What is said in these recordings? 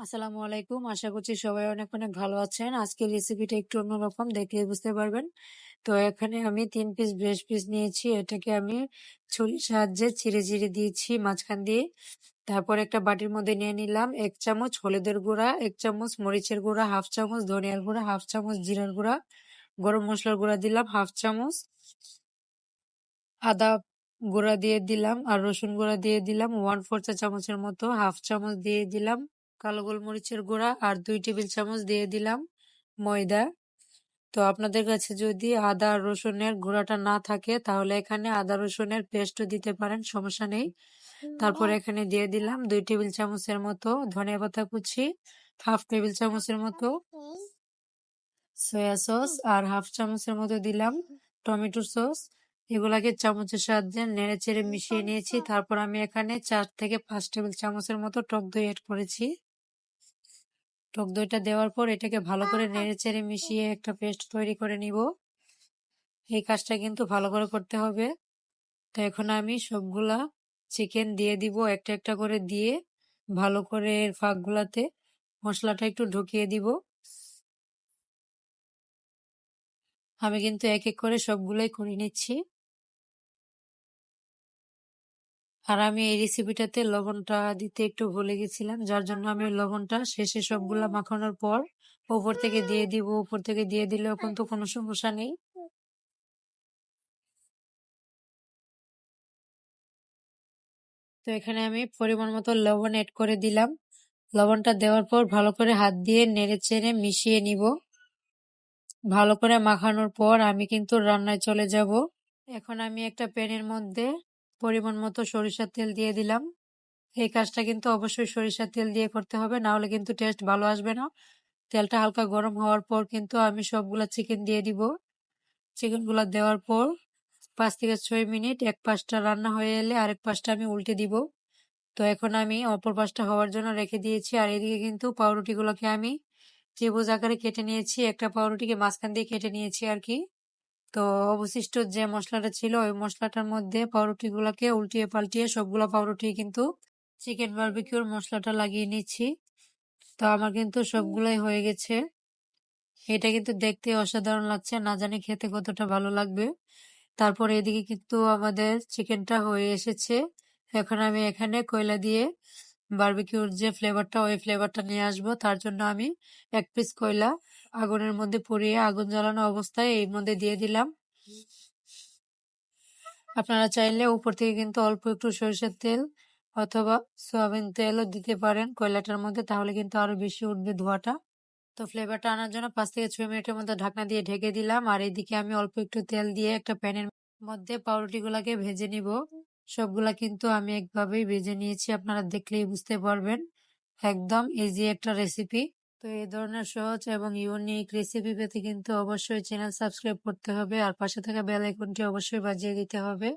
আসসালামু আলাইকুম। আশা করছি সবাই অনেক অনেক ভালো আছেন। আজকের রেসিপিটা একটু অন্যরকম দেখলে বুঝতে পারবেন। তো এখানে আমি তিন পিস ব্রেস্ট পিস নিয়েছি। এটাকে আমি ছুরির সাহায্যে চিড়ে চিড়ে দিয়েছি মাঝখান দিয়ে। তারপর একটা বাটির মধ্যে নিয়ে নিলাম এক চামচ হলুদের গুঁড়া, এক চামচ মরিচের গুঁড়া, হাফ চামচ ধনিয়ার গুঁড়া, হাফ চামচ জিরার গুঁড়া, গরম মশলার গুঁড়া দিলাম, হাফ চামচ আদা গুঁড়া দিয়ে দিলাম আর রসুন গুঁড়া দিয়ে দিলাম। ওয়ান ফোর চা চামচের মতো হাফ চামচ দিয়ে দিলাম। কালো গোলমরিচের গুঁড়া আর দুই টেবিল চামচ দিয়ে দিলাম ময়দা। তো আপনাদের কাছে যদি আদা রসুনের গুঁড়াটা না থাকে তাহলে এখানে আদা রসুনের পেস্টও দিতে পারেন সমস্যা নেই। তারপর এখানে দিয়ে দিলাম দুই টেবিল চামচের মতো ধনিয়া পাতা কুচি হাফ টেবিল চামচের মতো সয়া সস আর হাফ চামচের মতো দিলাম টমেটো সস। এগুলাকে চামচের সাহায্যে নেড়ে চেড়ে মিশিয়ে নিয়েছি। তারপর আমি এখানে চার থেকে পাঁচ টেবিল চামচের মতো টক দই এড করেছি। টক দইটা দেওয়ার পর এটাকে ভালো করে নেড়ে চেড়ে মিশিয়ে একটা পেস্ট তৈরি করে নিব। এই কাজটা কিন্তু ভালো করে করতে হবে। তো এখন আমি সবগুলা চিকেন দিয়ে দিব একটা একটা করে দিয়ে ভালো করে এর ফাঁকগুলাতে মশলাটা একটু ঢুকিয়ে দিব। আমি কিন্তু এক এক করে সবগুলোই করে নিচ্ছি। আর আমি এই রেসিপিটাতে লবণটা দিতে একটু ভুলে গেছিলাম, যার জন্য আমি লবণটা শেষে সবগুলা মাখানোর পর উপর থেকে দিয়ে দিব উপর থেকে দিয়ে দিলেও কিন্তু কোনো সমস্যা নেই। তো এখানে আমি পরিমাণ মতো লবণ এড করে দিলাম। লবণটা দেওয়ার পর ভালো করে হাত দিয়ে নেড়ে চেড়ে মিশিয়ে নিব। ভালো করে মাখানোর পর আমি কিন্তু রান্নায় চলে যাব। এখন আমি একটা প্যানের মধ্যে পরিমাণ মতো সরিষার তেল দিয়ে দিলাম। এই কাজটা কিন্তু অবশ্যই সরিষার তেল দিয়ে করতে হবে না হলে কিন্তু টেস্ট ভালো আসবে না। তেলটা হালকা গরম হওয়ার পর কিন্তু আমি সবগুলা চিকেন দিয়ে দিব। চিকেনগুলো দেওয়ার পর পাঁচ থেকে ছয় মিনিট এক পাশটা রান্না হয়ে এলে আরেক পাশটা আমি উল্টে দিব। তো এখন আমি অপর পাশটা হওয়ার জন্য রেখে দিয়েছি। আর এদিকে কিন্তু পাউরুটিগুলোকে আমি ত্রিভুজ আকারে কেটে নিয়েছি। একটা পাউরুটিকে মাঝখান দিয়ে কেটে নিয়েছি আর কি। তো অবশিষ্ট যে মশলাটা ছিল, ওই মশলাটার মধ্যে পাউরুটিগুলোকে উল্টিয়ে পাল্টিয়ে সবগুলো পাউরুটি কিন্তু চিকেন বারবিকিউর মশলাটা লাগিয়ে নিচ্ছি। তো আমার কিন্তু সবগুলাই হয়ে গেছে। এটা কিন্তু দেখতে অসাধারণ লাগছে, না জানি খেতে কতটা ভালো লাগবে। তারপর এদিকে কিন্তু আমাদের চিকেনটা হয়ে এসেছে। এখন আমি এখানে কয়লা দিয়ে বারবিকিউর যে ফ্লেভারটা, ওই ফ্লেভারটা নিয়ে আসব। তার জন্য আমি এক পিস কয়লা আগুনের মধ্যে পুড়িয়ে আগুন জ্বালানো অবস্থায় এই মধ্যে দিয়ে দিলাম। আপনারা চাইলে উপর থেকে কিন্তু অল্প একটু সরিষার তেল অথবা সয়াবিন তেলও দিতে পারেন কয়লাটার মধ্যে, তাহলে কিন্তু আরও বেশি উঠবে ধোয়াটা। তো ফ্লেভারটা আনার জন্য পাঁচ থেকে ছয় মিনিটের মধ্যে ঢাকনা দিয়ে ঢেকে দিলাম। আর এদিকে আমি অল্প একটু তেল দিয়ে একটা প্যানের মধ্যে পাউরুটিগুলাকে ভেজে নিব। সবগুলা কিন্তু আমি একভাবেই ভেজে নিয়েছি, আপনারা দেখলেই বুঝতে পারবেন। একদম ইজি একটা রেসিপি তো এই ধরনের সহজ এবং ইউনিক রেসিপি পেতে কিন্তু অবশ্যই চ্যানেল সাবস্ক্রাইব করতে হবে আর পাশে থাকা বেল আইকনটি অবশ্যই বাজিয়ে দিতে হবে।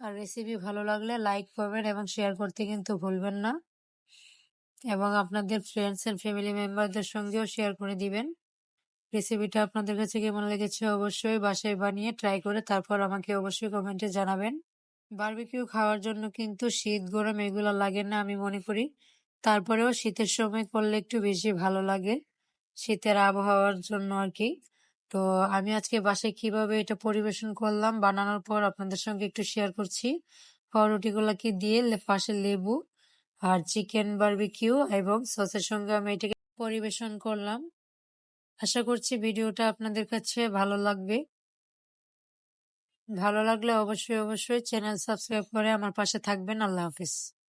আর রেসিপি ভালো লাগলে লাইক করবেন এবং শেয়ার করতে কিন্তু ভুলবেন না। এবং আপনাদের ফ্রেন্ডস অ্যান্ড ফ্যামিলি মেম্বারদের সঙ্গেও শেয়ার করে দিবেন। রেসিপিটা আপনাদের কাছে কেমন লেগেছে অবশ্যই বাসায় বানিয়ে ট্রাই করে তারপর আমাকে অবশ্যই কমেন্টে জানাবেন। বারবিকিউ খাওয়ার জন্য কিন্তু শীত, গরম এগুলো লাগে না আমি মনে করি। তারপরেও শীতের সময় করলে একটু বেশি ভালো লাগে শীতের আবহাওয়ার জন্য আর কি তো আমি আজকে বাসায় কীভাবে এটা পরিবেশন করলাম, বানানোর পর আপনাদের সঙ্গে একটু শেয়ার করছি। পাউরুটিগুলোকে দিয়ে পাশে লেবু আর চিকেন বারবিকিউ এবং সসের সঙ্গে আমি এটাকে পরিবেশন করলাম। আশা করছি ভিডিওটা আপনাদের কাছে ভালো লাগবে। ভালো লাগলে অবশ্যই অবশ্যই চ্যানেল সাবস্ক্রাইব করে আমার পাশে থাকবেন। আল্লাহ হাফিজ।